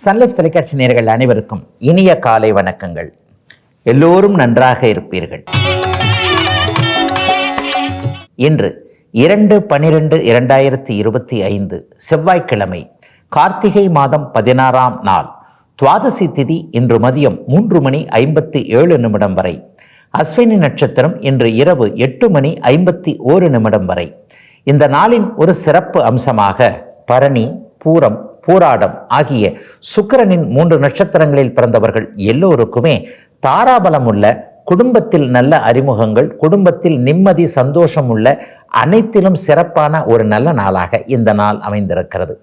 Sun Life தொலைக்காட்சி நேர்கள் அனைவருக்கும் இனிய காலை வணக்கங்கள். எல்லோரும் நன்றாக இருப்பீர்கள். இன்று இரண்டு பனிரெண்டு இரண்டாயிரத்தி இருபத்தி ஐந்து செவ்வாய்க்கிழமை கார்த்திகை மாதம் பதினாறாம் நாள் துவாதசி திதி இன்று மதியம் மூன்று மணி ஐம்பத்தி ஏழு நிமிடம் வரை அஸ்வினி நட்சத்திரம் இன்று இரவு எட்டு மணி ஐம்பத்தி ஓரு நிமிடம் வரை. இந்த நாளின் ஒரு சிறப்பு அம்சமாக பரணி பூரம் பூராடம் ஆகிய சுக்கிரனின் மூன்று நட்சத்திரங்களில் பிறந்தவர்கள் எல்லோருக்குமே தாராபலம் உள்ள குடும்பத்தில் நல்ல அறிமுகங்கள் குடும்பத்தில் நிம்மதி சந்தோஷம் உள்ள அனைத்திலும் சிறப்பான ஒரு நல்ல நாளாக இந்த நாள் அமைந்திருக்கிறது.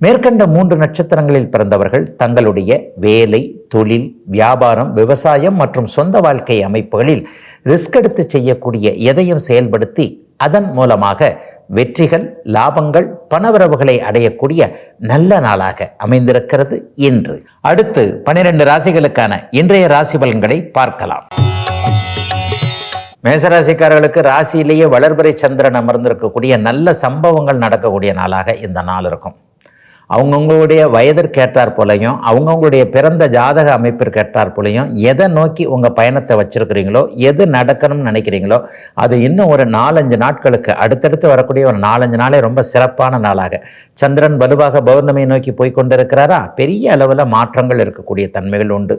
மேற்கண்ட மூன்று நட்சத்திரங்களில் பிறந்தவர்கள் தங்களுடைய வேலை தொழில் வியாபாரம் விவசாயம் மற்றும் சொந்த வாழ்க்கை அமைப்புகளில் ரிஸ்க் எடுத்து செய்யக்கூடிய எதையும் செயல்படுத்தி அதன் மூலமாக வெற்றிகள் லாபங்கள் பணவரவுகளை அடையக்கூடிய நல்ல நாளாக அமைந்திருக்கிறது இன்று. அடுத்து பனிரெண்டு ராசிகளுக்கான இன்றைய ராசி பலன்களை பார்க்கலாம். மேசராசிக்காரர்களுக்கு ராசியிலேயே வளர்பறை சந்திரன் அமர்ந்திருக்கக்கூடிய நல்ல சம்பவங்கள் நடக்கக்கூடிய நாளாக இந்த நாள் இருக்கும். அவங்கவுங்களுடைய வயதிற்கேற்றார் போலையும் அவங்கவுங்களுடைய பிறந்த ஜாதக அமைப்பிற்கேற்றார் போலையும் எதை நோக்கி உங்கள் பயணத்தை வச்சுருக்கிறீங்களோ எது நடக்கணும்னு நினைக்கிறீங்களோ அது இன்னும் ஒரு நாலஞ்சு நாட்களுக்கு அடுத்தடுத்து வரக்கூடிய ஒரு நாலஞ்சு நாளே ரொம்ப சிறப்பான நாளாக. சந்திரன் வலுவாக பௌர்ணமியை நோக்கி போய் கொண்டிருக்கிறாரா? பெரிய அளவில் மாற்றங்கள் இருக்கக்கூடிய தன்மைகள் உண்டு.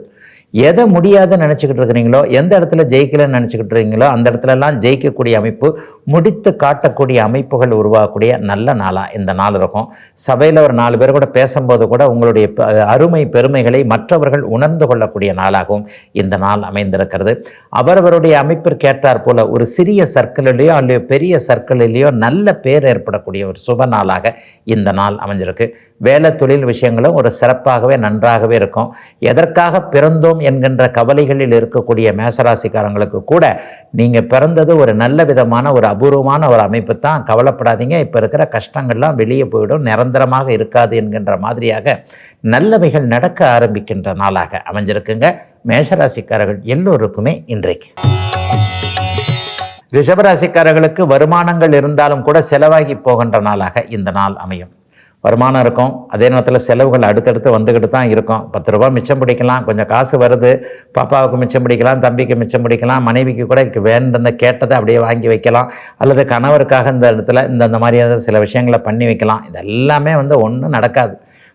எதை முடியாதுன்னு நினச்சிக்கிட்டு இருக்கிறீங்களோ எந்த இடத்துல ஜெயிக்கலன்னு நினச்சிக்கிட்டு இருக்கீங்களோ அந்த இடத்துலலாம் ஜெயிக்கக்கூடிய அமைப்பு முடித்து காட்டக்கூடிய அமைப்புகள் உருவாகக்கூடிய நல்ல நாளாக இந்த நாள் இருக்கும். சபையில் ஒரு நாலு பேர் கூட பேசும்போது கூட உங்களுடைய ப- அருமை பெருமைகளை மற்றவர்கள் உணர்ந்து கொள்ளக்கூடிய நாளாகவும் இந்த நாள் அமைந்திருக்கிறது. அவரவருடைய அமைப்பிற்கேற்றார் போல ஒரு சிறிய சர்க்கிளிலேயோ அல்லது பெரிய சர்க்கிளிலேயோ நல்ல பேர் ஏற்படக்கூடிய ஒரு சுப நாளாக இந்த நாள் அமைஞ்சிருக்கு. வேலை தொழில் விஷயங்களும் ஒரு சிறப்பாகவே நன்றாகவே இருக்கும். எதற்காக பிறந்தோம் என்கின்ற கவலைகளில் இருக்கக்கூடிய மேசராசிக்காரங்களுக்கு கூட நீங்கள் பிறந்தது ஒரு நல்ல விதமான ஒரு அபூர்வமான ஒரு அமைப்பு தான். கவலைப்படாதீங்க. இப்போ இருக்கிற கஷ்டங்கள்லாம் வெளியே போயிடும். நிரந்தரமாக இருக்காது என்கின்ற மாதிரியாக நல்லவைகள் நடக்க ஆரம்பிக்கின்ற நாளாக அமைஞ்சிருக்குங்க. மேசராசிக்காரர்கள் எல்லோருக்குமே இன்றைக்கு. ரிஷபராசிக்காரர்களுக்கு வருமானங்கள் இருந்தாலும் கூட செலவாகி போகின்ற நாளாக இந்த நாள் அமையும். வருமானம் இருக்கும். அதே நேரத்தில் செலவுகள் அடுத்தடுத்து வந்துக்கிட்டு தான் இருக்கும். பத்து ரூபா மிச்சம் பிடிக்கலாம். கொஞ்சம் காசு வருது. பாப்பாவுக்கு மிச்சம் பிடிக்கலாம். தம்பிக்கு மிச்சம் பிடிக்கலாம். மனைவிக்கு கூட வேண்டுன கேட்டதை அப்படியே வாங்கி வைக்கலாம். அல்லது கணவருக்காக இந்த இடத்துல இந்த இந்த மாதிரியான சில விஷயங்களை பண்ணி வைக்கலாம். இதெல்லாமே வந்து ஒன்றும் நடக்காது.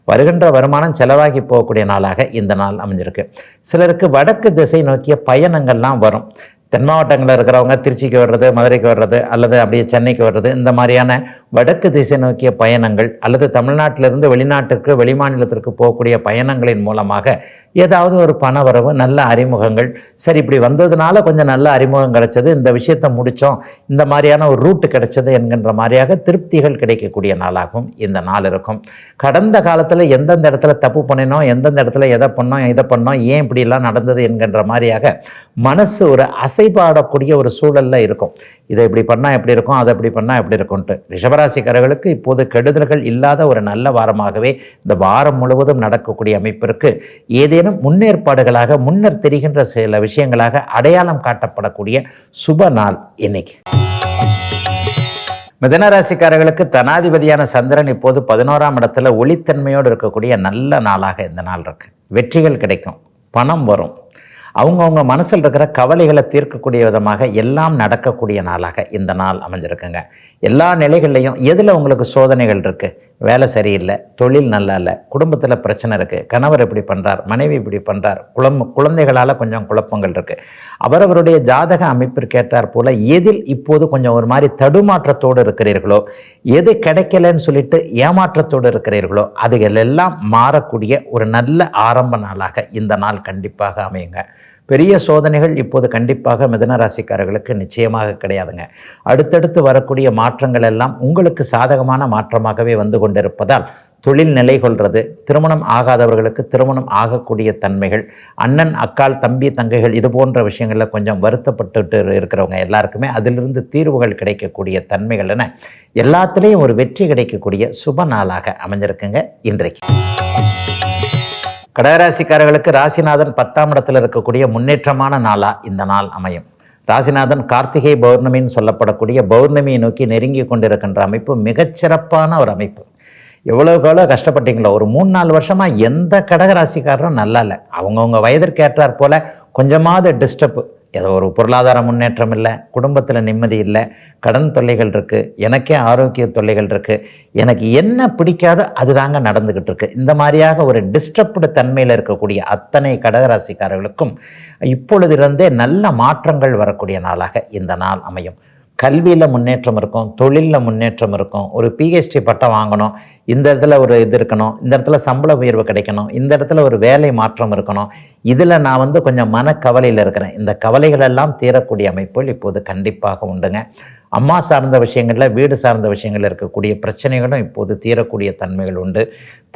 வருகின்ற வருமானம் செலவாகி போகக்கூடிய நாளாக இந்த நாள் அமைஞ்சிருக்கு. சிலருக்கு வடக்கு திசை நோக்கிய பயணங்கள்லாம் வரும். தென் மாவட்டங்களில் இருக்கிறவங்க திருச்சிக்கு வர்றது மதுரைக்கு வர்றது அல்லது அப்படியே சென்னைக்கு வர்றது இந்த மாதிரியான வடக்கு திசை நோக்கிய பயணங்கள் அல்லது தமிழ்நாட்டிலிருந்து வெளிநாட்டிற்கு வெளிமாநிலத்திற்கு போகக்கூடிய பயணங்களின் மூலமாக ஏதாவது ஒரு பணவரவு நல்ல அறிமுகங்கள். சரி இப்படி வந்ததுனால கொஞ்சம் நல்ல அறிமுகம் கிடைச்சது இந்த விஷயத்தை முடித்தோம் இந்த மாதிரியான ஒரு ரூட்டு கிடைச்சது என்கின்ற மாதிரியாக திருப்திகள் கிடைக்கக்கூடிய நாளாகும் இந்த நாள் இருக்கும். கடந்த காலத்தில் எந்தெந்த இடத்துல தப்பு பண்ணினோம் எந்தெந்த இடத்துல எதை பண்ணோம் இதை பண்ணோம் ஏன் இப்படிலாம் நடந்தது என்கின்ற மாதிரியாக மனசு ஒரு அசைபாடக்கூடிய ஒரு சூழல்ல இருக்கும். இதை இப்படி பண்ணால் எப்படி இருக்கும்? அதை இப்படி பண்ணால் எப்படி இருக்கும்ன்ட்டு. ரிஷபராசிக்காரர்களுக்கு இப்போது கெடுதல்கள் இல்லாத ஒரு நல்ல வாரமாகவே இந்த வாரம் முழுவதும் நடக்கக்கூடிய அமைப்பிற்கு ஏதேனும் முன்னேற்பாடுகளாக முன்னர் தெரிகின்ற சில விஷயங்களாக அடையாளம் காட்டப்படக்கூடிய சுப நாள் இன்னைக்கு. மிதனராசிக்காரர்களுக்கு தனாதிபதியான சந்திரன் இப்போது பதினோராம் இடத்துல ஒளித்தன்மையோடு இருக்கக்கூடிய நல்ல நாளாக இந்த நாள் இருக்கு. வெற்றிகள் கிடைக்கும். பணம் வரும். அவங்கவுங்க மனசில் இருக்கிற கவலைகளை தீர்க்கக்கூடிய விதமாக எல்லாம் நடக்கக்கூடிய நாளாக இந்த நாள் அமைஞ்சிருக்குங்க. எல்லா நிலைகள்லையும் எதில் உங்களுக்கு சோதனைகள் இருக்குது வேலை சரியில்லை தொழில் நல்லா இல்லை குடும்பத்தில் பிரச்சனை இருக்குது கணவர் இப்படி பண்ணுறார் மனைவி இப்படி பண்ணுறார் குழம்பு குழந்தைகளால் கொஞ்சம் குழப்பங்கள் இருக்குது அவரவருடைய ஜாதக அமைப்பிற்கேற்றார் போல் எதில் இப்போது கொஞ்சம் ஒரு மாதிரி தடுமாற்றத்தோடு இருக்கிறீர்களோ எது கிடைக்கலன்னு சொல்லிட்டு ஏமாற்றத்தோடு இருக்கிறீர்களோ அதுகளெல்லாம் மாறக்கூடிய ஒரு நல்ல ஆரம்ப நாளாக இந்த நாள் கண்டிப்பாக அமையுங்க. பெரிய சோதனைகள் இப்போது கண்டிப்பாக மிதன ராசிக்காரர்களுக்கு நிச்சயமாக கிடையாதுங்க. அடுத்தடுத்து வரக்கூடிய மாற்றங்கள் எல்லாம் உங்களுக்கு சாதகமான மாற்றமாகவே வந்து கொண்டிருப்பதால் தொழில் நிலை கொள்வது திருமணம் ஆகாதவர்களுக்கு திருமணம் ஆகக்கூடிய தன்மைகள் அண்ணன் அக்கால் தம்பி தங்கைகள் இது போன்ற விஷயங்களில் கொஞ்சம் வருத்தப்பட்டு இருக்கிறவங்க எல்லாருக்குமே அதிலிருந்து தீர்வுகள் கிடைக்கக்கூடிய தன்மைகள் என எல்லாத்துலேயும் ஒரு வெற்றி கிடைக்கக்கூடிய சுப நாளாக அமைஞ்சிருக்குங்க இன்றைக்கு. கடகராசிக்காரர்களுக்கு ராசிநாதன் பத்தாம் இடத்துல இருக்கக்கூடிய முன்னேற்றமான நாளா இந்த நாள் அமையும். ராசிநாதன் கார்த்திகை பௌர்ணமின்னு சொல்லப்படக்கூடிய பௌர்ணமியை நோக்கி நெருங்கி கொண்டிருக்கின்ற அமைப்பு மிகச்சிறப்பான ஒரு அமைப்பு. எவ்வளோக்கு எவ்வளோ கஷ்டப்பட்டீங்களோ ஒரு மூணு நாலு வருஷமாக எந்த கடகராசிக்காரரும் நல்லா இல்லை. அவங்கவுங்க வயதிற்கு ஏற்றாற் போல் கொஞ்சமாவது டிஸ்டர்பு ஏதோ ஒரு பொருளாதார முன்னேற்றம் இல்லை குடும்பத்தில் நிம்மதி இல்லை கடன் தொல்லைகள் இருக்குது எனக்கே ஆரோக்கிய தொல்லைகள் இருக்குது எனக்கு என்ன பிடிக்காதோ அதுதாங்க நடந்துக்கிட்டு இருக்குது இந்த மாதிரியாக ஒரு டிஸ்டர்ப்டு தன்மையில் இருக்கக்கூடிய அத்தனை கடகராசிக்காரர்களுக்கும் இப்பொழுதிருந்தே நல்ல மாற்றங்கள் வரக்கூடிய நாளாக இந்த நாள் அமையும். கல்வியில் முன்னேற்றம் இருக்கும் தொழிலில் முன்னேற்றம் இருக்கும். ஒரு பிஹெச்டி பட்டம் வாங்கணும் இந்த இடத்துல ஒரு இது இருக்கணும் இந்த இடத்துல சம்பள உயர்வு கிடைக்கணும் இந்த இடத்துல ஒரு வேலை மாற்றம் இருக்கணும். இதில் நான் வந்து கொஞ்சம் மனக்கவலையில் இருக்கிறேன். இந்த கவலைகள் எல்லாம் தீரக்கூடிய அமைப்புகள் இப்போது கண்டிப்பாக உண்டுங்க. அம்மா சார்ந்த விஷயங்களில் வீடு சார்ந்த விஷயங்களில் இருக்கக்கூடிய பிரச்சனைகளும் இப்போது தீரக்கூடிய தன்மைகள் உண்டு.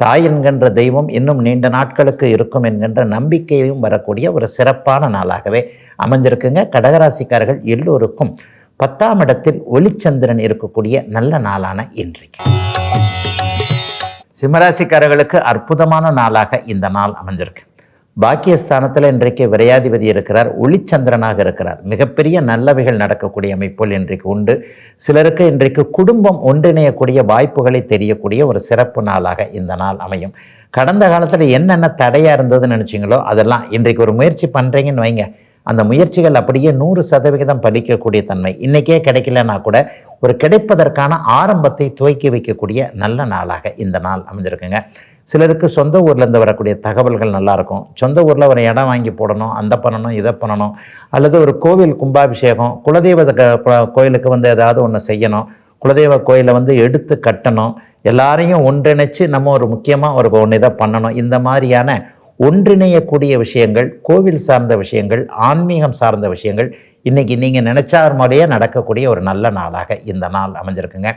தாய் என்கின்ற தெய்வம் இன்னும் நீண்ட நாட்களுக்கு இருக்கும் என்கின்ற நம்பிக்கையும் வரக்கூடிய ஒரு சிறப்பான நாளாகவே அமைஞ்சிருக்குங்க. கடகராசிக்காரர்கள் எல்லோருக்கும் பத்தாம் இடத்தில் ஒளிச்சந்திரன் இருக்கக்கூடிய நல்ல நாளான இன்றைக்கு. சிம்மராசிக்காரர்களுக்கு அற்புதமான நாளாக இந்த நாள் அமைஞ்சிருக்கு. பாக்கியஸ்தானத்தில் இன்றைக்கு விரையாதிபதி இருக்கிறார் ஒளிச்சந்திரனாக இருக்கிறார். மிகப்பெரிய நல்லவைகள் நடக்கக்கூடிய அமைப்புகள் இன்றைக்கு உண்டு. சிலருக்கு இன்றைக்கு குடும்பம் ஒன்றிணையக்கூடிய வாய்ப்புகளை தெரியக்கூடிய ஒரு சிறப்பு நாளாக இந்த நாள் அமையும். கடந்த காலத்தில் என்னென்ன தடையாக இருந்ததுன்னு நினச்சிங்களோ அதெல்லாம் இன்றைக்கு ஒரு முயற்சி பண்ணுறீங்கன்னு வைங்க. அந்த முயற்சிகள் அப்படியே நூறு சதவிகிதம் பலிக்கக்கூடிய தன்மை. இன்றைக்கே கிடைக்கலன்னா கூட ஒரு கிடைப்பதற்கான ஆரம்பத்தை துவக்கி வைக்கக்கூடிய நல்ல நாளாக இந்த நாள் அமைஞ்சிருக்குங்க. சிலருக்கு சொந்த ஊர்லேருந்து வரக்கூடிய தகவல்கள் நல்லாயிருக்கும். சொந்த ஊரில் ஒரு இடம் வாங்கி போடணும் அந்த பண்ணணும் இதை பண்ணணும். அல்லது ஒரு கோவில் கும்பாபிஷேகம் குலதெய்வ க- கோயிலுக்கு வந்து ஏதாவது ஒன்று செய்யணும். குலதெய்வ கோயிலை வந்து எடுத்து கட்டணும். எல்லாரையும் ஒன்றிணைச்சு நம்ம ஒரு முக்கியமாக ஒரு ஒன்று இதை பண்ணணும். இந்த மாதிரியான ஒன்றிணையக்கூடிய விஷயங்கள் கோவில் சார்ந்த விஷயங்கள் ஆன்மீகம் சார்ந்த விஷயங்கள் இன்றைக்கி நீங்கள் நினச்சார் மாதிரியே நடக்கக்கூடிய ஒரு நல்ல நாளாக இந்த நாள் அமைஞ்சிருக்குங்க.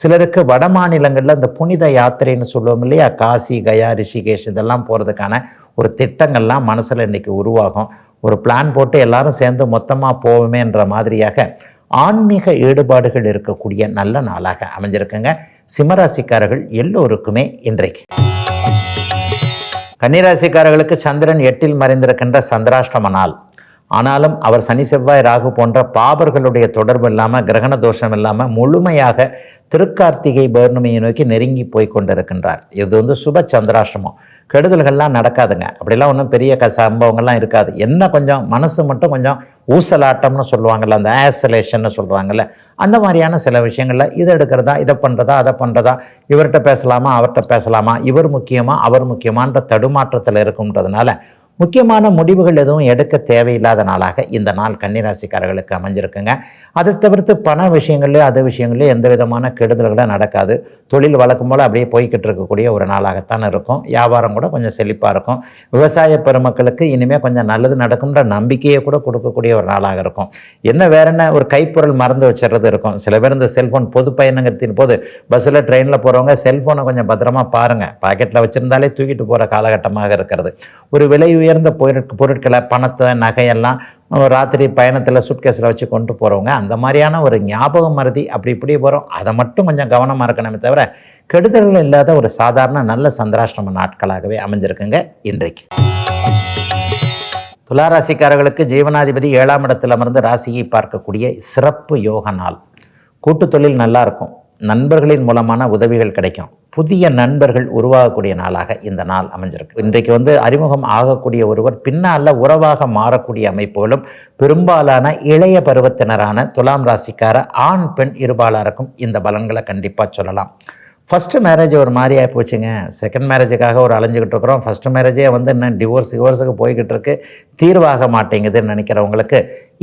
சிலருக்கு வட மாநிலங்களில் இந்த புனித யாத்திரைன்னு சொல்லுவோம் இல்லையா? காசி கயா ரிஷிகேஷ் இதெல்லாம் போகிறதுக்கான ஒரு திட்டங்கள்லாம் மனசில் இன்றைக்கி உருவாகும். ஒரு பிளான் போட்டு எல்லாரும் சேர்ந்து மொத்தமாக போவோமேன்ற மாதிரியாக ஆன்மீக ஈடுபாடுகள் இருக்கக்கூடிய நல்ல நாளாக அமைஞ்சிருக்குங்க. சிம்மராசிக்காரர்கள் எல்லோருக்குமே இன்றைக்கு. கன்னிராசிக்காரர்களுக்கு சந்திரன் எட்டில் மறைந்திருக்கின்ற சந்திராஷ்டம நாள். ஆனாலும் அவர் சனி செவ்வாய் ராகு போன்ற பாபர்களுடைய தொடர்பு இல்லாமல் கிரகண தோஷம் இல்லாமல் முழுமையாக திருக்கார்த்திகை பௌர்ணமியை நோக்கி நெருங்கி போய் கொண்டிருக்கின்றார். இது வந்து சுப சந்திராஷ்டமம். கெடுதல்கள்லாம் நடக்காதுங்க. அப்படிலாம் ஒன்றும் பெரிய க சம்பவங்கள்லாம் இருக்காது. என்ன கொஞ்சம் மனசு மட்டும் கொஞ்சம் ஊசலாட்டம்னு சொல்லுவாங்கள்ல அந்த ஆசலேஷன்னு சொல்கிறாங்கல்ல அந்த மாதிரியான சில விஷயங்களில் இதை எடுக்கிறதா இதை பண்ணுறதா அதை பண்ணுறதா இவர்கிட்ட பேசலாமா அவர்கிட்ட பேசலாமா இவர் முக்கியமாக அவர் முக்கியமான்ற தடுமாற்றத்தில் இருக்கும்ன்றதுனால முக்கியமான முடிவுகள் எதுவும் எடுக்க தேவையில்லாத நாளாக இந்த நாள் கன்னிராசிக்காரர்களுக்கு அமைஞ்சிருக்குங்க. அதை தவிர்த்து பண விஷயங்கள்லையும் அது விஷயங்கள்லையும் எந்த விதமான கெடுதல்களும் நடக்காது. தொழில் வழக்கம் போல் அப்படியே போய்கிட்டு இருக்கக்கூடிய ஒரு நாளாகத்தான் இருக்கும். வியாபாரம் கூட கொஞ்சம் செழிப்பாக இருக்கும். விவசாய பெருமக்களுக்கு இனிமேல் கொஞ்சம் நல்லது நடக்கும்ன்ற நம்பிக்கையை கூட கொடுக்கக்கூடிய ஒரு நாளாக இருக்கும். என்ன வேற என்ன ஒரு கைப்பொருள் மறந்து வச்சிடுறது இருக்கும். சில பேர் இந்த செல்ஃபோன் பொது பயணங்கிறத்தின் போது பஸ்ஸில் ட்ரெயினில் போகிறவங்க செல்ஃபோனை கொஞ்சம் பத்திரமா பாருங்கள் பாக்கெட்டில் வச்சுருந்தாலே தூக்கிட்டு போகிற காலகட்டமாக இருக்கிறது. ஒரு விலை உயர்ந்த பொருட் பொருட்களை பணத்தை நகையெல்லாம் ராத்திரி பயணத்தில் சுட்கேஸில் வச்சு கொண்டு போகிறவங்க அந்த மாதிரியான ஒரு ஞாபகம் மருதி அப்படி இப்படி போகிறோம் அதை மட்டும் கொஞ்சம் கவனமாக இருக்கணுமே தவிர கெடுதல்கள் இல்லாத ஒரு சாதாரண நல்ல சந்திராஷ்டிரம நாட்களாகவே அமைஞ்சிருக்குங்க இன்றைக்கு. துளாராசிக்காரர்களுக்கு ஜீவனாதிபதி ஏழாம் இடத்தில் அமர்ந்து ராசியை பார்க்கக்கூடிய சிறப்பு யோக நாள். கூட்டுத்தொழில் நல்லா இருக்கும். நண்பர்களின் மூலமான உதவிகள் கிடைக்கும். புதிய நண்பர்கள் உருவாகக்கூடிய நாளாக இந்த நாள் அமைஞ்சிருக்கு. இன்றைக்கு வந்து அறிமுகம் ஆகக்கூடிய ஒருவர் பின்னால் உறவாக மாறக்கூடிய அமைப்புகளும் பெரும்பாலான இளைய பருவத்தினரான துலாம் ராசிக்கார ஆண் பெண் இருபாலாருக்கும் இந்த பலன்களை கண்டிப்பாக சொல்லலாம். ஃபஸ்ட்டு மேரேஜ் ஒரு மாதிரி ஆகி போச்சுங்க. செகண்ட் மேரேஜுக்காக ஒரு அலைஞ்சிக்கிட்டு இருக்கிறோம். ஃபஸ்ட்டு மேரேஜே வந்து இன்னும் டிவோர்ஸ் டிவோர்ஸுக்கு போய்கிட்டு இருக்கு. தீர்வாக மாட்டேங்குதுன்னு நினைக்கிறவங்களுக்கு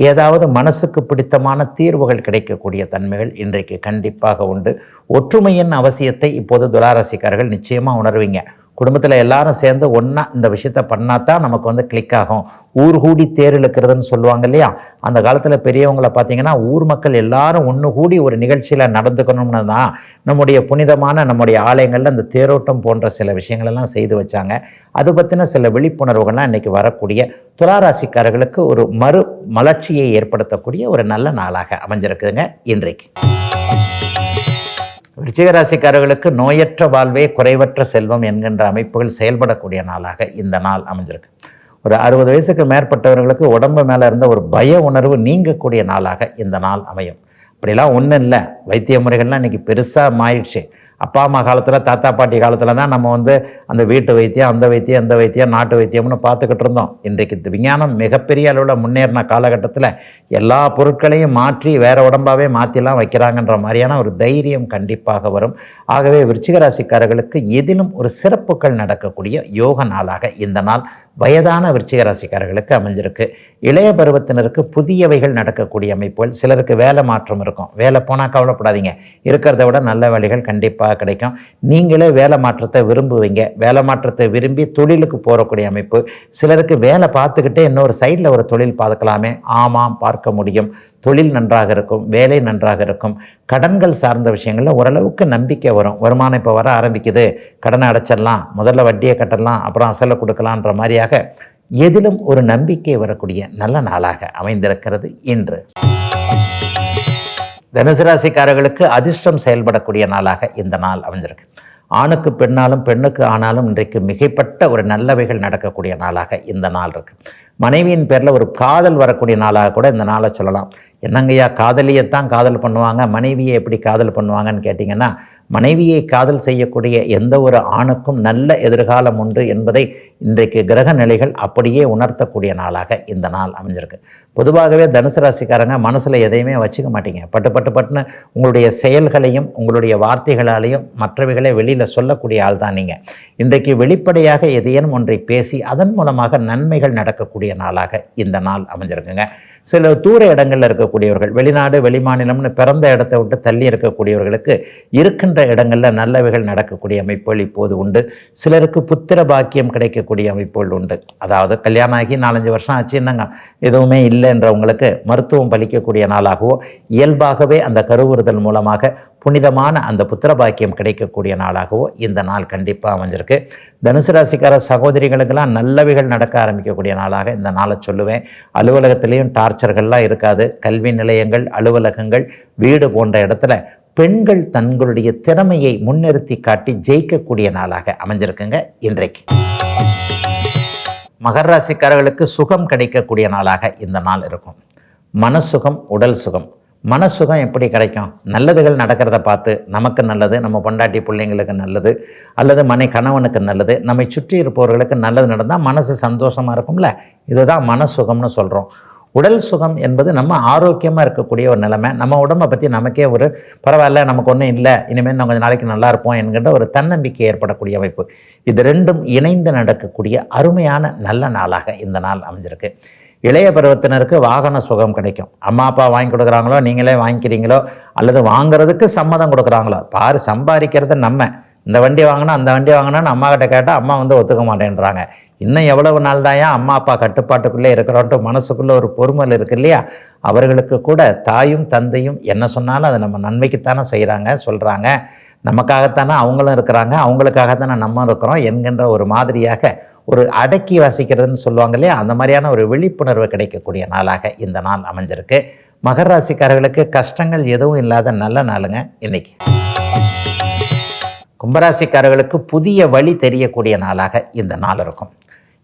ஏதாவது மனசுக்கு பிடித்தமான தீர்வுகள் கிடைக்கக்கூடிய தன்மைகள் இன்றைக்கு கண்டிப்பாக உண்டு. ஒற்றுமையின் அவசியத்தை இப்போது துளாராசிக்காரர்கள் நிச்சயமாக உணர்வீங்க. குடும்பத்தில் எல்லாரும் சேர்ந்து ஒன்றா இந்த விஷயத்த பண்ணால் தான் நமக்கு வந்து கிளிக் ஆகும். ஊர் கூடி தேர் இழுக்கிறதுன்னு சொல்லுவாங்க இல்லையா? அந்த காலத்தில் பெரியவங்களை பார்த்தீங்கன்னா ஊர் மக்கள் எல்லாரும் ஒன்று கூடி ஒரு நிகழ்ச்சியில் நடந்துக்கணும்னு தான் நம்முடைய புனிதமான நம்முடைய ஆலயங்களில் இந்த தேரோட்டம் போன்ற சில விஷயங்களெல்லாம் செய்து வச்சாங்க. அது பற்றின சில விழிப்புணர்வுகள்லாம் இன்றைக்கி வரக்கூடிய துளாராசிக்காரர்களுக்கு ஒரு மறு மலர்ச்சியை ஏற்படுத்தக்கூடிய ஒரு நல்ல நாளாக அமைஞ்சிருக்குதுங்க இன்றைக்கு. விருச்சிகராசிக்காரர்களுக்கு நோயற்ற வாழ்வே குறைவற்ற செல்வம் என்கின்ற அமைப்புகள் செயல்படக்கூடிய நாளாக இந்த நாள் அமைஞ்சிருக்கு. ஒரு அறுபது வயசுக்கு மேற்பட்டவர்களுக்கு உடம்பு மேலே இருந்த ஒரு பய உணர்வு நீங்கக்கூடிய நாளாக இந்த நாள் அமையும். அப்படிலாம் ஒன்றும் இல்லை. வைத்திய முறைகள்லாம் இன்றைக்கி பெருசாக மாறிடுச்சு. அப்பா அம்மா காலத்தில் தாத்தா பாட்டி காலத்தில் தான் நம்ம வந்து அந்த வீட்டு வைத்தியம் அந்த வைத்தியம் அந்த வைத்தியம் நாட்டு வைத்தியம்னு பார்த்துக்கிட்டு இருந்தோம். இன்றைக்கு விஞ்ஞானம் மிகப்பெரிய அளவில் முன்னேறின காலகட்டத்தில் எல்லா பொருட்களையும் மாற்றி வேறு உடம்பாகவே மாற்றிலாம் வைக்கிறாங்கன்ற மாதிரியான ஒரு தைரியம் கண்டிப்பாக வரும். ஆகவே விருச்சிகராசிக்காரர்களுக்கு எதிலும் ஒரு சிறப்புகள் நடக்கக்கூடிய யோக நாளாக இந்த நாள் வயதான விருச்சிகராசிக்காரர்களுக்கு அமைஞ்சிருக்கு. இளைய பருவத்தினருக்கு புதியவைகள் நடக்கக்கூடிய அமைப்புகள் சிலருக்கு வேலை மாற்றம் இருக்கும். வேலை போனால் கவலைப்படாதீங்க. இருக்கிறத விட நல்ல வேலைகள் கண்டிப்பாக கிடைக்கும். நீங்களே வேலை மாற்றத்தை விரும்புவீங்க. வேலை மாற்றத்தை விரும்பி தொழிலுக்கு போகக்கூடிய அமைப்பு. சிலருக்கு வேலை பார்த்துக்கிட்டே இன்னொரு சைடில் ஒரு தொழில் பார்க்கலாமே. ஆமாம் பார்க்க முடியும். தொழில் நன்றாக இருக்கும் வேலை நன்றாக இருக்கும். கடன்கள் சார்ந்த விஷயங்களில் ஓரளவுக்கு நம்பிக்கை வரும். வருமானம் இப்போ வர ஆரம்பிக்குது. கடனை அடைச்சிடலாம் முதல்ல வட்டியை கட்டலாம் அப்புறம் அசலை கொடுக்கலான்ற மாதிரியாக எதிலும் ஒரு நம்பிக்கை வரக்கூடிய நல்ல நாளாக அமைந்திருக்கிறது இன்று. தனுசு ராசிக்காரர்களுக்கு அதிர்ஷ்டம் செயல்படக்கூடிய நாளாக இந்த நாள் அமைஞ்சிருக்கு. ஆணுக்கு பெண்ணாலும் பெண்ணுக்கு ஆனாலும் இன்றைக்கு மிகைப்பட்ட ஒரு நல்லவைகள் நடக்கக்கூடிய நாளாக இந்த நாள் இருக்குது மனைவியின் பேரில் ஒரு காதல் வரக்கூடிய நாளாக கூட இந்த நாளை சொல்லலாம். என்னங்கய்யா காதலியைத்தான் காதல் பண்ணுவாங்க. மனைவியை எப்படி காதல் பண்ணுவாங்கன்னு கேட்டிங்கன்னா மனைவியை காதல் செய்யக்கூடிய எந்த ஒரு ஆணுக்கும் நல்ல எதிர்காலம் உண்டு என்பதை இன்றைக்கு கிரக நிலைகள் அப்படியே உணர்த்தக்கூடிய நாளாக இந்த நாள் அமைஞ்சிருக்கு. பொதுவாகவே தனுசு ராசிக்காரங்க மனசில் எதையுமே வச்சுக்க மாட்டீங்க. பட்டு பட்டு பட்டுன்னு உங்களுடைய செயல்களையும் உங்களுடைய வார்த்தைகளாலையும் மற்றவைகளை வெளியில் சொல்லக்கூடிய ஆள் தான் நீங்கள் இன்றைக்கு வெளிப்படையாக எதையேனும் ஒன்றை பேசி அதன் மூலமாக நன்மைகள் நடக்கக்கூடிய நாளாக இந்த நாள் அமைஞ்சிருக்குங்க. சில தூர இடங்களில் இருக்கக்கூடியவர்கள் வெளிநாடு வெளிமாநிலம்னு பிறந்த இடத்தை விட்டு தள்ளி இருக்கக்கூடியவர்களுக்கு இருக்கின்ற இடங்களில் நல்லவைகள் நடக்கக்கூடிய அமைப்புகள் இப்போது உண்டு. சிலருக்கு புத்திர பாக்கியம் கிடைக்கக்கூடிய அமைப்புகள் உண்டு. அதாவது கல்யாணம் ஆகி நாலஞ்சு வருஷம் ஆச்சு என்னங்க? எதுவுமே இல்லைன்றவங்களுக்கு மருத்துவம் பலிக்கக்கூடிய நாளாகவோ இயல்பாகவே அந்த கருவுறுதல் மூலமாக புனிதமான அந்த புத்திர பாக்கியம் கிடைக்கக்கூடிய நாளாகவோ இந்த நாள் கண்டிப்பாக அமைஞ்சிருக்கு. தனுசு ராசிக்கார சகோதரிகளுக்கெல்லாம் நல்லவைகள் நடக்க ஆரம்பிக்கக்கூடிய நாளாக இந்த நாளை சொல்லுவேன். அலுவலகத்திலையும் டார்ச்சர்கள்லாம் இருக்காது. கல்வி நிலையங்கள் அலுவலகங்கள் வீடு போன்ற இடத்துல பெண்கள் தங்களுடைய திறமையை முன்னிறுத்தி காட்டி ஜெயிக்கக்கூடிய நாளாக அமைஞ்சிருக்குங்க இன்றைக்கு. மகர ராசிக்காரர்களுக்கு சுகம் கிடைக்கக்கூடிய நாளாக இந்த நாள் இருக்கும். மனசுகம் உடல் சுகம் மனசுகம் எப்படி கிடைக்கும்? நல்லதுகள் நடக்கிறத பார்த்து நமக்கு நல்லது நம்ம பொண்டாட்டி பிள்ளைங்களுக்கு நல்லது அல்லது மனை கணவனுக்கு நல்லது நம்மை சுற்றி இருப்பவர்களுக்கு நல்லது நடந்தால் மனசு சந்தோஷமாக இருக்கும்ல? இதுதான் மனசுகம்னு சொல்கிறோம் உடல் சுகம் என்பது நம்ம ஆரோக்கியமாக இருக்கக்கூடிய ஒரு நிலைமை. நம்ம உடம்பை பற்றி நமக்கே ஒரு பரவாயில்ல நமக்கு ஒன்றும் இல்லை இனிமேல் நம்ம கொஞ்சம் நாளைக்கு நல்லா இருப்போம் என்கின்ற ஒரு தன்னம்பிக்கை ஏற்படக்கூடிய அமைப்பு. இது ரெண்டும் இணைந்து நடக்கக்கூடிய அருமையான நல்ல நாளாக இந்த நாள் அமைஞ்சிருக்கு. இளைய பருவத்தினருக்கு வாகன சுகம் கிடைக்கும். அம்மா அப்பா வாங்கி கொடுக்குறாங்களோ நீங்களே வாங்கிக்கிறீங்களோ அல்லது வாங்குறதுக்கு சம்மதம் கொடுக்குறாங்களோ பாரு சம்பாதிக்கிறது நம்ம. இந்த வண்டி வாங்கினா அந்த வண்டி வாங்கினான்னு அம்மா கிட்ட கேட்டால் அம்மா வந்து ஒத்துக்க மாட்டேன்றாங்க. இன்னும் எவ்வளவு நாள் தான் ஏன் அம்மா அப்பா கட்டுப்பாட்டுக்குள்ளே இருக்கிறோன்ட்டு மனசுக்குள்ளே ஒரு பொறுமல் இருக்கு இல்லையா? அவர்களுக்கு கூட தாயும் தந்தையும் என்ன சொன்னாலும் அதை நம்ம நன்மைக்குத்தானே செய்கிறாங்க சொல்கிறாங்க நமக்காகத்தானே அவங்களும் இருக்கிறாங்க அவங்களுக்காகத்தானே நம்ம இருக்கிறோம் என்கின்ற ஒரு மாதிரியாக ஒரு அடக்கி வசிக்கிறதுன்னு சொல்லுவாங்க இல்லையா அந்த மாதிரியான ஒரு விழிப்புணர்வு கிடைக்கக்கூடிய நாளாக இந்த நாள் அமைஞ்சிருக்கு. மகர ராசிக்காரர்களுக்கு கஷ்டங்கள் எதுவும் இல்லாத நல்ல நாளுங்க இன்னைக்கு. கும்பராசிக்காரர்களுக்கு புதிய வழி தெரியக்கூடிய நாளாக இந்த நாள் இருக்கும்.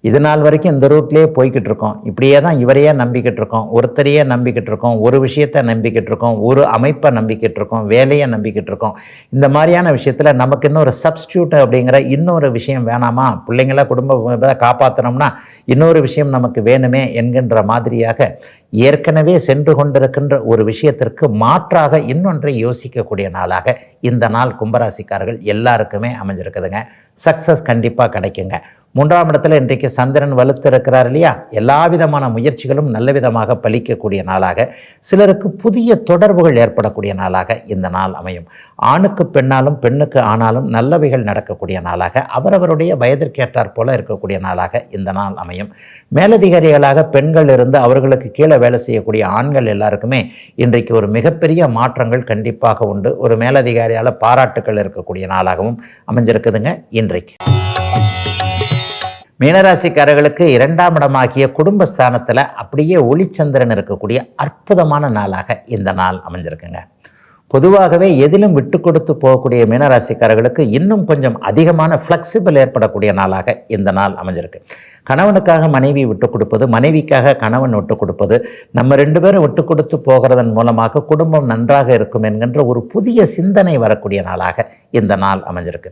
இது நாள் வரைக்கும் இந்த ரூட்லேயே போய்கிட்டு இருக்கோம் இப்படியே தான் இவரையே நம்பிக்கிட்டு இருக்கோம் ஒருத்தரையே நம்பிக்கிட்டு இருக்கோம் ஒரு விஷயத்தை நம்பிக்கிட்டு இருக்கோம் ஒரு அமைப்பை நம்பிக்கிட்டு இருக்கோம் வேலையை நம்பிக்கிட்டு இருக்கோம் இந்த மாதிரியான விஷயத்தில் நமக்கு இன்னொரு சப்ஸ்டியூட் அப்படிங்கிற இன்னொரு விஷயம் வேணாமா? பிள்ளைங்கள குடும்ப காப்பாற்றணும்னா இன்னொரு விஷயம் நமக்கு வேணுமே என்கின்ற மாதிரியாக ஏற்கனவே சென்று கொண்டிருக்கின்ற ஒரு விஷயத்திற்கு மாற்றாக இன்னொன்றை யோசிக்கக்கூடிய நாளாக இந்த நாள் கும்பராசிக்காரர்கள் எல்லாருக்குமே அமைஞ்சிருக்குதுங்க. சக்ஸஸ் கண்டிப்பாக கிடைக்குங்க. மூன்றாம் இடத்துல இன்றைக்கு சந்திரன் வலுத்திருக்கிறார் இல்லையா? எல்லா விதமான முயற்சிகளும் நல்ல விதமாக பலிக்கக்கூடிய நாளாக சிலருக்கு புதிய தொடர்புகள் ஏற்படக்கூடிய நாளாக இந்த நாள் அமையும். ஆணுக்கு பெண்ணாலும் பெண்ணுக்கு ஆனாலும் நல்லவைகள் நடக்கக்கூடிய நாளாக அவரவருடைய வயதிற்கேற்றாற் போல இருக்கக்கூடிய நாளாக இந்த நாள் அமையும். மேலதிகாரிகளாக பெண்கள் இருந்து அவர்களுக்கு கீழே வேலை செய்யக்கூடிய ஆண்கள் எல்லாருக்குமே இன்றைக்கு ஒரு மிகப்பெரிய மாற்றங்கள் கண்டிப்பாக உண்டு. ஒரு மேலதிகாரியால் பாராட்டுக்கள் இருக்கக்கூடிய நாளாகவும் அமைஞ்சிருக்குதுங்க இன்றைக்கு. மீனராசிக்காரர்களுக்கு இரண்டாம் இடமாகிய குடும்பஸ்தானத்தில் அப்படியே ஒளிச்சந்திரன் இருக்கக்கூடிய அற்புதமான நாளாக இந்த நாள் அமைஞ்சிருக்குங்க. பொதுவாகவே எதிலும் விட்டு கொடுத்து போகக்கூடிய மீனராசிக்காரர்களுக்கு இன்னும் கொஞ்சம் அதிகமான ஃப்ளெக்சிபிள் ஏற்படக்கூடிய நாளாக இந்த நாள் அமைஞ்சிருக்கு. கணவனுக்காக மனைவி விட்டு கொடுப்பது மனைவிக்காக கணவன் விட்டு கொடுப்பது நம்ம ரெண்டு பேரும் விட்டு கொடுத்து போகிறதன் மூலமாக குடும்பம் நன்றாக இருக்கும் என்கின்ற ஒரு புதிய சிந்தனை வரக்கூடிய நாளாக இந்த நாள் அமைஞ்சிருக்கு.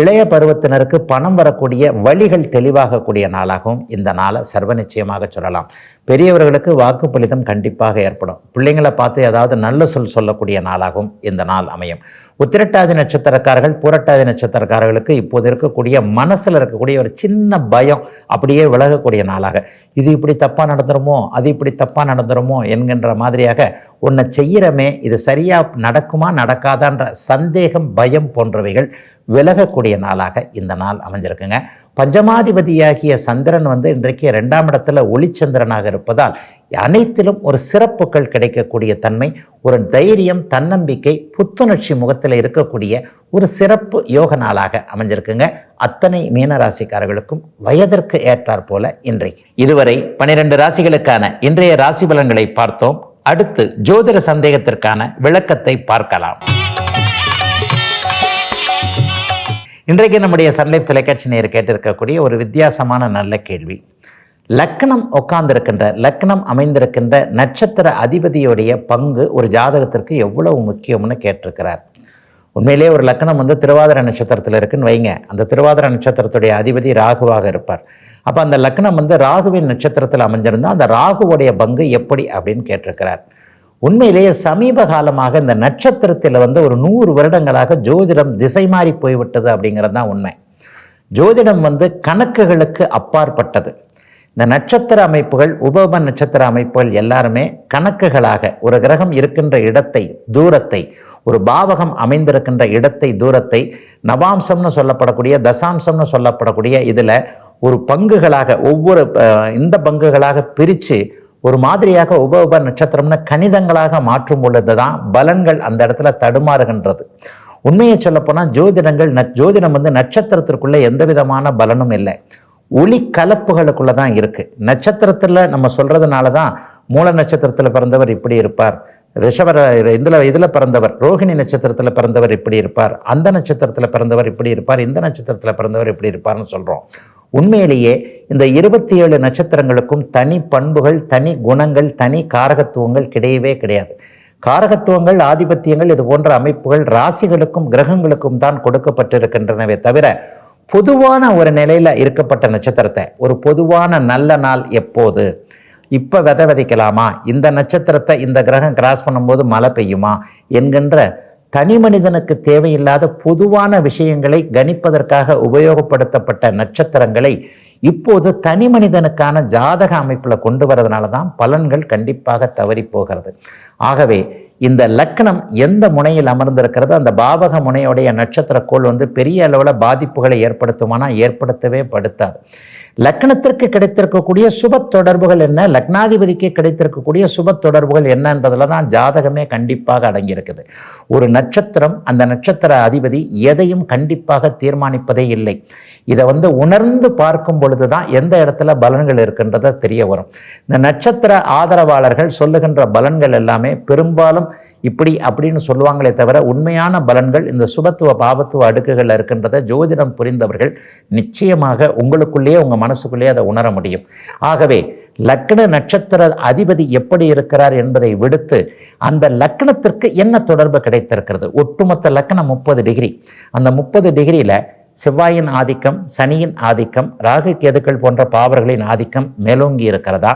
இளைய பருவத்தினருக்கு பணம் வரக்கூடிய வழிகள் தெளிவாகக்கூடிய நாளாகவும் இந்த நாளை சர்வ நிச்சயமாக சொல்லலாம். பெரியவர்களுக்கு வாக்குப்பளிதம் கண்டிப்பாக ஏற்படும். பிள்ளைங்களை பார்த்து ஏதாவது நல்ல சொல் சொல்லக்கூடிய நாளாகவும் இந்த நாள் அமையும். உத்திரட்டாதி நட்சத்திரக்காரர்கள் பூரட்டாதி நட்சத்திரக்காரர்களுக்கு இப்போது இருக்கக்கூடிய மனசில் இருக்கக்கூடிய ஒரு சின்ன பயம் அப்படியே விலகக்கூடிய நாளாக. இது இப்படி தப்பாக நடந்துருமோ அது இப்படி தப்பாக நடந்துருமோ என்கின்ற மாதிரியாக ஒன்றை செய்கிறமே இது சரியாக நடக்குமா நடக்காதான்ற சந்தேகம் பயம் போன்றவைகள் விலகக்கூடிய நாளாக இந்த நாள் அமைஞ்சிருக்குங்க. பஞ்சமாதிபதியாகிய சந்திரன் வந்து இன்றைக்கு ரெண்டாம் இடத்துல ஒளிச்சந்திரனாக இருப்பதால் அனைத்திலும் ஒரு சிறப்புகள் கிடைக்கக்கூடிய தன்மை ஒரு தைரியம் தன்னம்பிக்கை புத்துணர்ச்சி முகத்தில் இருக்கக்கூடிய ஒரு சிறப்பு யோக நாளாக அமைஞ்சிருக்குங்க. அத்தனை மீனராசிக்காரர்களுக்கும் வயதிற்கு ஏற்றாற் போல இன்றைக்கு. இதுவரை பனிரெண்டு ராசிகளுக்கான இன்றைய ராசி பலன்களை பார்த்தோம். அடுத்து ஜோதிட சந்தேகத்திற்கான விளக்கத்தை பார்க்கலாம். இன்றைக்கு நம்முடைய சன்லைஃப் தொலைக்காட்சி நேர் கேட்டிருக்கக்கூடிய ஒரு வித்தியாசமான நல்ல கேள்வி. லக்னம் உட்கார்ந்திருக்கின்ற லக்னம் அமைந்திருக்கின்ற நட்சத்திர அதிபதியுடைய பங்கு ஒரு ஜாதகத்திற்கு எவ்வளவு முக்கியம்னு கேட்டிருக்கிறார். உண்மையிலேயே ஒரு லக்னம் வந்து திருவாதிர நட்சத்திரத்தில் இருக்குன்னு வைங்க. அந்த திருவாதிர நட்சத்திரத்துடைய அதிபதி ராகுவாக இருப்பார். அப்போ அந்த லக்னம் வந்து ராகுவின் நட்சத்திரத்தில் அமைஞ்சிருந்தால் அந்த ராகுவுடைய பங்கு எப்படி அப்படின்னு கேட்டிருக்கிறார். உண்மையிலேயே சமீப காலமாக இந்த நட்சத்திரத்தில் வந்து ஒரு நூறு வருடங்களாக ஜோதிடம் திசை மாறி போய்விட்டது அப்படிங்கிறது தான் உண்மை. ஜோதிடம் வந்து கணக்குகளுக்கு அப்பாற்பட்டது. இந்த நட்சத்திர அமைப்புகள் உபப நட்சத்திர அமைப்புகள் எல்லாருமே கணக்குகளாக ஒரு கிரகம் இருக்கின்ற இடத்தை தூரத்தை ஒரு பாவகம் அமைந்திருக்கின்ற இடத்தை தூரத்தை நவாம்சம்னு சொல்லப்படக்கூடிய தசாம்சம்னு சொல்லப்படக்கூடிய இதில் ஒரு பங்குகளாக ஒவ்வொரு இந்த பங்குகளாக பிரித்து ஒரு மாதிரியாக உப உப நட்சத்திரம்னு கணிதங்களாக மாற்றும் பொழுது தான் பலன்கள் அந்த இடத்துல தடுமாறுகின்றது. உண்மையை சொல்லப்போனால் ஜோதிடங்கள் ந ஜோதிடம் வந்து நட்சத்திரத்திற்குள்ளே எந்த விதமான பலனும் இல்லை. ஒளி கலப்புகளுக்குள்ள தான் இருக்குது நட்சத்திரத்தில் நம்ம சொல்கிறதுனால தான் மூல நட்சத்திரத்தில் பிறந்தவர் இப்படி இருப்பார். ரிஷபர இதில் இதில் பிறந்தவர் ரோஹிணி நட்சத்திரத்தில் பிறந்தவர் இப்படி இருப்பார். அந்த நட்சத்திரத்தில் பிறந்தவர் இப்படி இருப்பார். இந்த நட்சத்திரத்தில் பிறந்தவர் இப்படி இருப்பார்னு சொல்கிறோம் உண்மையிலேயே இந்த இருபத்தி ஏழு நட்சத்திரங்களுக்கும் தனி பண்புகள் தனி குணங்கள் தனி காரகத்துவங்கள் கிடையவே கிடையாது. காரகத்துவங்கள் ஆதிபத்தியங்கள் இது போன்ற அமைப்புகள் ராசிகளுக்கும் கிரகங்களுக்கும் தான் கொடுக்கப்பட்டிருக்கின்றனவே தவிர பொதுவான ஒரு நிலையில் இருக்கப்பட்ட நட்சத்திரத்தை ஒரு பொதுவான நல்ல நாள் எப்போது? இப்போ விதை விதைக்கலாமா? இந்த நட்சத்திரத்தை இந்த கிரகம் கிராஸ் பண்ணும்போது மழை பெய்யுமா? என்கின்ற தனி மனிதனுக்கு தேவையில்லாத பொதுவான விஷயங்களை கணிப்பதற்காக உபயோகப்படுத்தப்பட்ட நட்சத்திரங்களை இப்போது தனி மனிதனுக்கான ஜாதக அமைப்பில் கொண்டு வரதுனால தான் பலன்கள் கண்டிப்பாக தவறி போகிறது. ஆகவே இந்த லக்னம் எந்த முனையில் அமர்ந்திருக்கிறதோ அந்த பாவக முனையுடைய நட்சத்திர கோள் வந்து பெரிய அளவில் பாதிப்புகளை ஏற்படுத்துமானா ஏற்படுத்தவே படுத்தாது. லக்னத்திற்கு கிடைத்திருக்கக்கூடிய சுப தொடர்புகள் என்ன? லக்னாதிபதிக்கு கிடைத்திருக்கக்கூடிய சுப தொடர்புகள் என்னன்றதுல தான் ஜாதகமே கண்டிப்பாக அடங்கியிருக்குது. ஒரு நட்சத்திரம் அந்த நட்சத்திர அதிபதி எதையும் கண்டிப்பாக தீர்மானிப்பதே இல்லை. இதை வந்து உணர்ந்து பார்க்கும் பொழுது தான் எந்த இடத்துல பலன்கள் இருக்கின்றத தெரிய வரும். இந்த நட்சத்திர ஆதரவாளர்கள் சொல்லுகின்ற பலன்கள் எல்லாமே பெரும்பாலும் இப்படி அப்படின்னு சொல்லுவாங்களே தவிர உண்மையான பலன்கள் இந்த சுபத்துவ பாபத்துவ அடுக்குகள் இருக்கின்றத ஜோதிடம் புரிந்தவர்கள் நிச்சயமாக உங்களுக்குள்ளேயே உங்கள் மனசுக்குள்ளேயே அதை உணர முடியும். ஆகவே லக்ன நட்சத்திர அதிபதி எப்படி இருக்கிறார் என்பதை விடுத்து அந்த லக்னத்திற்கு என்ன தொடர்பு கிடைத்திருக்கிறது? ஒட்டுமொத்த லக்னம் முப்பது டிகிரி. அந்த முப்பது டிகிரியில் செவ்வாயின் ஆதிக்கம் சனியின் ஆதிக்கம் ராகு கேதுக்கள் போன்ற பாவர்களின் ஆதிக்கம் மேலோங்கி இருக்கிறதா?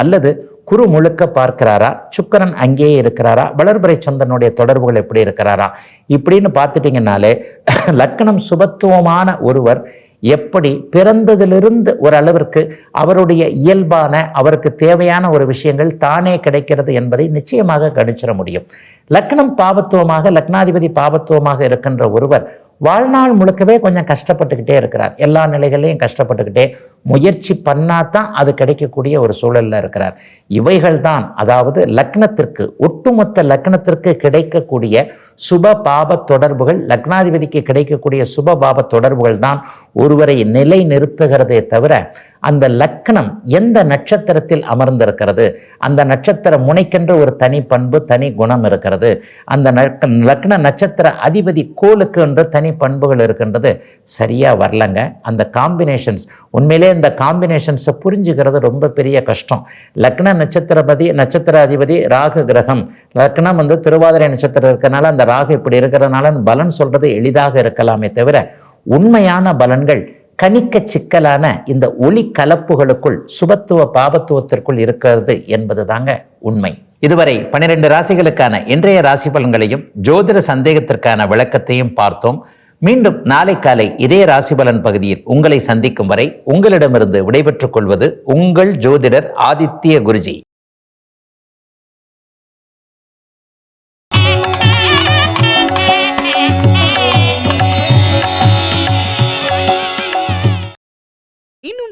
அல்லது குரு முழுக்க பார்க்கிறாரா? சுக்கரன் அங்கேயே இருக்கிறாரா? வளர்பறை சந்திரனுடைய தொடர்புகள் எப்படி இருக்கிறாரா? இப்படின்னு பார்த்துட்டிங்கனாலே லக்னம் சுபத்துவமான ஒருவர் எப்படி பிறந்ததிலிருந்து ஓரளவிற்கு அவருடைய இயல்பான அவருக்கு தேவையான ஒரு விஷயங்கள் தானே கிடைக்கிறது என்பதை நிச்சயமாக கணிச்சிட முடியும். லக்னம் பாவத்துவமாக லக்னாதிபதி பாவத்துவமாக இருக்கின்ற ஒருவர் வாழ்நாள் முழுக்கவே கொஞ்சம் கஷ்டப்பட்டுக்கிட்டே இருக்கிறார். எல்லா நிலைகளையும் கஷ்டப்பட்டுக்கிட்டே முயற்சி பண்ணாதான் அது கிடைக்கக்கூடிய ஒரு சூழலில் இருக்கிறார். இவைகள் தான் அதாவது லக்னத்திற்கு ஒட்டுமொத்த லக்னத்திற்கு கிடைக்கக்கூடிய சுப பாப தொடர்புகள் லக்னாதிபதிக்கு கிடைக்கக்கூடிய சுப பாப தொடர்புகள் தான் ஒருவரை நிலை நிறுத்துகிறதே தவிர அந்த லக்னம் எந்த நட்சத்திரத்தில் அமர்ந்திருக்கிறது? அந்த நட்சத்திர முனைக்கென்று ஒரு தனி பண்பு தனி குணம் இருக்கிறது. அந்த லக்ன நட்சத்திர அதிபதி கோலுக்கு என்று தனி பண்புகள் இருக்கின்றது. சரியாக வரலங்க. அந்த காம்பினேஷன்ஸ் உண்மையிலே இந்த காம்பினேஷன்ஸை புரிஞ்சுக்கிறது ரொம்ப பெரிய கஷ்டம். லக்ன நட்சத்திரபதி நட்சத்திர அதிபதி ராகு கிரகம். லக்னம் வந்து திருவாதிரை நட்சத்திரம் இருக்கிறனால அந்த ராகு இப்படி இருக்கிறதுனால பலன் சொல்றது எளிதாக இருக்கலாமே தவிர உண்மையான பலன்கள் கணிக்க சிக்கலான இந்த ஒளி கலப்புகளுக்குள் சுபத்துவ பாபத்துவத்திற்குள் இருக்கிறது என்பது தாங்க உண்மை. இதுவரை பனிரெண்டு ராசிகளுக்கான இன்றைய ராசி பலன்களையும் ஜோதிட சந்தேகத்திற்கான விளக்கத்தையும் பார்த்தோம். மீண்டும் நாளை காலை இதே ராசி பலன் பகுதியில் உங்களை சந்திக்கும் வரை உங்களிடமிருந்து விடைபெற்றுக் கொள்வது உங்கள் ஜோதிடர் ஆதித்ய குருஜி.